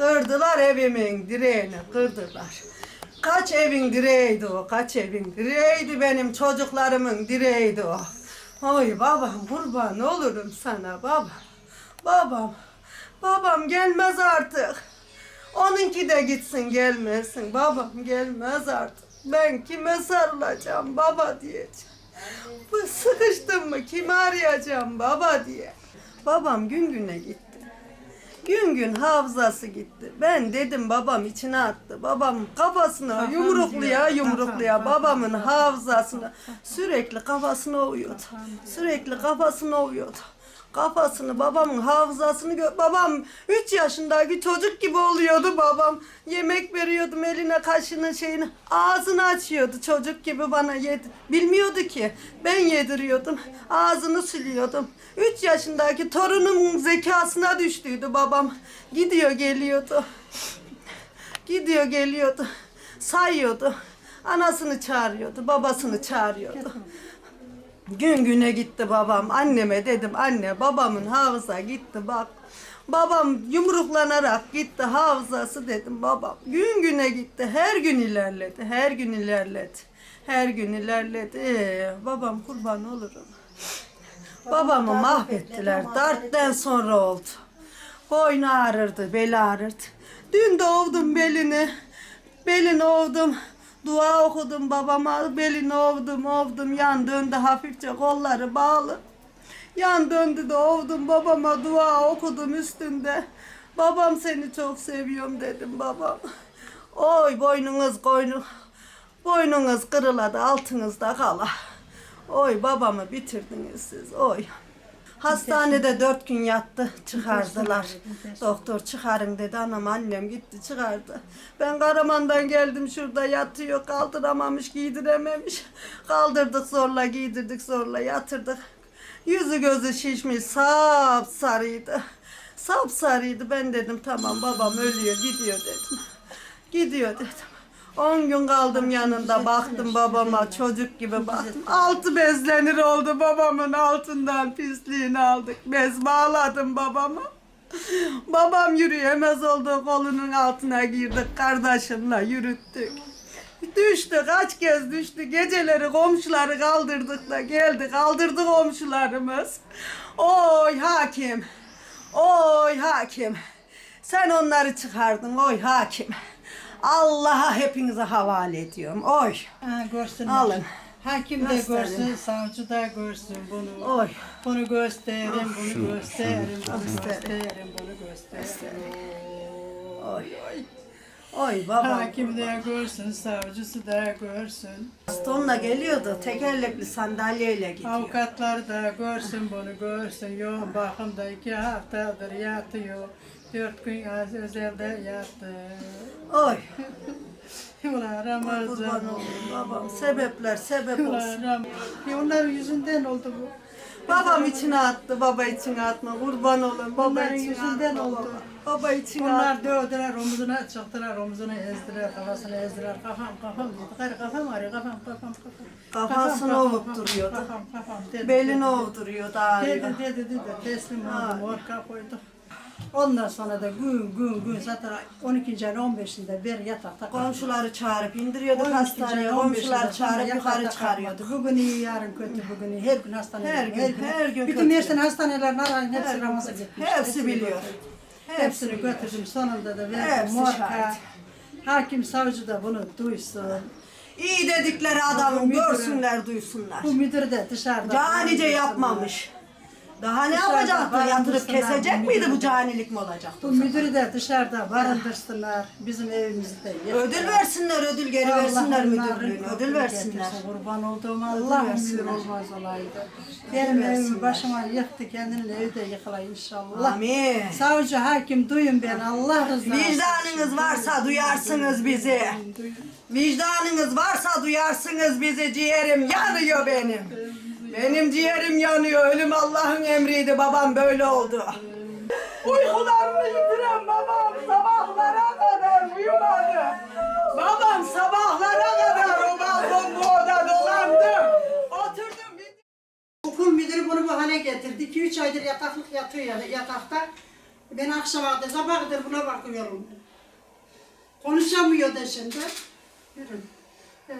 Kırdılar evimin direğini kırdılar. Kaç evin direğiydi o, kaç evin direğiydi benim çocuklarımın direğiydi o. Oy babam kurban olurum sana babam. Babam, babam gelmez artık. Onunki de gitsin gelmesin. Babam gelmez artık. Ben kime sarılacağım baba diyeceğim. Bu sıkıştım mı kimi arayacağım baba diye. Babam gün güne gitti. Gün gün hafızası gitti. Ben dedim babam içine attı. Babam kafasına yumrukluya yumrukluya babamın hafızasını sürekli kafasına uyuyordu. Sürekli kafasına uyuyordu. Kafasını babamın hafızasını gö- babam 3 yaşındaki çocuk gibi oluyordu babam. Yemek veriyordum eline kaşını şeyini ağzını açıyordu çocuk gibi bana yedi. Bilmiyordu ki ben yediriyordum ağzını siliyordum. 3 yaşındaki torunumun zekasına düştüydü babam. Gidiyor geliyordu. Gidiyor geliyordu. Sayıyordu. Anasını çağırıyordu, babasını çağırıyordu. Gün güne gitti babam. Anneme dedim anne babamın hafıza gitti bak. Babam yumruklanarak gitti hafızası dedim babam. Gün güne gitti. Her gün ilerledi. Her gün ilerledi. Her gün ilerledi. Ee, babam kurban olurum. Babamı mahvettiler. Darpten sonra oldu. Boynu ağrırdı, beli ağrırdı. Dün doğdum belini. Belini ovdum. Dua okudum babama. Belini ovdum, ovdum. Yan döndü hafifçe kolları bağlı. Yan döndü de ovdum babama dua okudum üstünde. Babam seni çok seviyorum dedim babam. Oy boynunuz koynu. Boynunuz kırıladı altınızda kala. Oy babamı bitirdiniz siz oy. Hastanede dört gün yattı çıkardılar. Doktor çıkarın dedi anam annem gitti çıkardı. Ben Karaman'dan geldim şurada yatıyor kaldıramamış giydirememiş. Kaldırdık zorla giydirdik zorla yatırdık. Yüzü gözü şişmiş sap sarıydı. Sap sarıydı ben dedim tamam babam ölüyor gidiyor dedim. Gidiyor dedim. 10 gün kaldım yanında baktım babama çocuk gibi baktım. Altı bezlenir oldu babamın altından pisliğini aldık. Bez bağladım babama. Babam yürüyemez oldu kolunun altına girdik kardeşimle yürüttük. Düştü kaç kez düştü geceleri komşuları kaldırdık da geldi kaldırdı komşularımız. Oy hakim oy hakim sen onları çıkardın oy hakim. Allah'a hepinize havale ediyorum. Oy. Ha, görsünler. Alın. Hakim de Gösterin. görsün, savcı da görsün bunu. Oy. Bunu gösterin, bunu gösterin, bunu Gösterin. gösterin, bunu gösterin. Oy. Oy babam. Hakim de görsün, savcısı da görsün. Bastonla geliyordu. Tekerlekli sandalyeyle gidiyor. Avukatlar da görsün bunu görsün. Yoğun bakımda iki haftadır yatıyor. Dört gün az özelde yattı. Oy. Kurban Ramazan. olayım babam. Sebepler sebep olsun. Ulan Ramazan. Onların yüzünden oldu bu. Babam içine attı, baba içine atma. Kurban olayım. Baba içine yüzünden atma. oldu. Baba, içine. Onlar dövdüler, omuzuna çıktılar, omuzuna ezdiler, kafasını ezdiler. Kafam, kafam dedi. Gayrı kafam ağrıyor, kafam, kafam, kafam. Kafasını Kafam, ovup kafam, duruyordu. Kafam, kafam dedi. Belini dedi. ovduruyor daha Dedi, dedi, dedi, teslim oldum, orka koydum. Ondan sonra da gün gün gün zaten 12. ayın 15'inde bir yatakta. Komşuları çağırıp indiriyorduk 12. hastaneye. ayın 15'inde Komşuları çağırıp yukarı çıkarıyorduk. Bugün iyi, yarın kötü, bugün iyi. Her gün hastaneye. Her gün, her gün Bütün kötü. Mersin hastanelerin arayın, hepsi kötü. gitmiş. Hepsi biliyor. Hepsini götürdüm. Sonunda da verdim. Hepsi Morka. şahit. Hakim savcı da bunu duysun. İyi dedikleri adamı Müdürü. görsünler, duysunlar. Bu müdür de dışarıda. Canice yapmamış. Daha ne Dışarıda yapacaktı? Yatırıp barındırsınlar kesecek miydi bu canilik mi olacaktı? Bu müdürü de dışarıda barındırsınlar. Bizim evimizde. Ödül versinler, ödül geri versinler müdürlüğüne. Ödül versinler. getirsin, Kurban olduğum Allah müdür versinler. olmaz olaydı. Benim versinler. evimi başıma yıktı. Kendinin evi de yıkıla inşallah. Amin. Savcı hakim duyun beni. Allah rızası için. Vicdanınız varsa duyarsınız bizi. Vicdanınız varsa duyarsınız bizi. Ciğerim yanıyor benim. Benim ciğerim yanıyor. Ölüm Allah'ın emriydi. Babam böyle oldu. Uykularını yitiren babam sabahlara kadar uyumadı. Babam sabahlara kadar o balkon bu oda dolandı. Oturdum Okul müdürü bunu bu hale getirdi. 2-3 aydır yataklık yatıyor yani yatakta. Ben akşama kadar sabah kadar buna bakıyorum. Konuşamıyor da şimdi. Yürü. Gel.